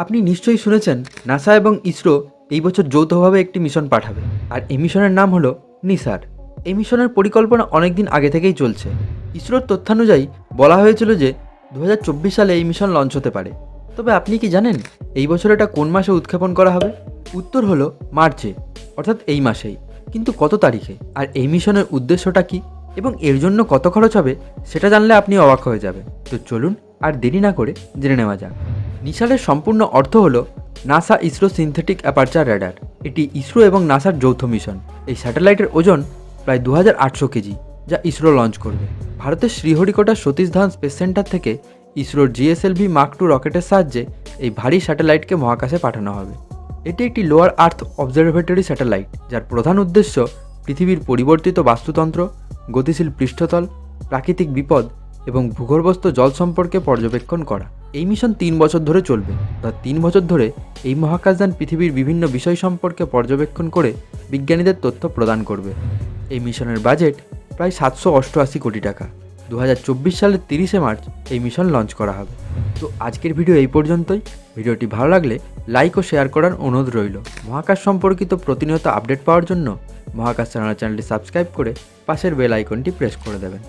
আপনি নিশ্চয়ই শুনেছেন, নাসা এবং ইসরো এই বছর যৌথভাবে একটি মিশন পাঠাবে। আর এই মিশনের নাম হলো নিসার। এই মিশনের পরিকল্পনা অনেক দিন আগে থেকেই চলছে। ইসরোর তথ্যানুযায়ী বলা হয়েছিল যে দু হাজার চব্বিশ সালে এই মিশন লঞ্চ হতে পারে। তবে আপনি কি জানেন, এই বছর এটা কোন মাসে উৎক্ষেপণ করা হবে? উত্তর হলো মার্চে, অর্থাৎ এই মাসেই। কিন্তু কত তারিখে? আর এই মিশনের উদ্দেশ্যটা কি? এবং এর জন্য কত খরচ হবে, সেটা জানলে আপনি অবাক হয়ে যাবেন। তো চলুন, আর দেরি না করে জেনে নেওয়া যাক। নিসারের সম্পূর্ণ অর্থ হল NASA ISRO synthetic aperture radar এটি ইসরো এবং নাসার যৌথ মিশন। এই স্যাটেলাইটের ওজন প্রায় দু কেজি, যা ইসরো লঞ্চ করবে। ভারতের শ্রীহরিকোটা সতীশ ধাওয়ান স্পেস সেন্টার থেকে ইসরোর জিএসএলভি মার্ক টু রকেটের সাহায্যে এই ভারী স্যাটেলাইটকে মহাকাশে পাঠানো হবে। এটি একটি লোয়ার আর্থ অবজারভেটরি স্যাটেলাইট যার প্রধান উদ্দেশ্য পৃথিবীর পরিবর্তিত বাস্তুতন্ত্র, গতিশীল পৃষ্ঠতল, প্রাকৃতিক বিপদ এবং ভূগর্ভস্থ জল সম্পর্কে পর্যবেক্ষণ করা। এই মিশন তিন বছর ধরে চলবে। অর্থাৎ তিন বছর ধরে এই মহাকাশযান পৃথিবীর বিভিন্ন বিষয় সম্পর্কে পর্যবেক্ষণ করে বিজ্ঞানীদের তথ্য প্রদান করবে। এই মিশনের বাজেট প্রায় সাতশো অষ্টআশি কোটি টাকা। দু হাজার চব্বিশ সালের তিরিশে মার্চ এই মিশন লঞ্চ করা হবে। তো আজকের ভিডিও এই পর্যন্তই। ভিডিওটি ভালো লাগলে লাইক ও শেয়ার করার অনুরোধ রইল। মহাকাশ সম্পর্কিত প্রতিনিয়ত আপডেট পাওয়ার জন্য মহাকাশ চ্যানেল চ্যানেলটি সাবস্ক্রাইব করে পাশের বেল আইকনটি প্রেস করে দেবেন।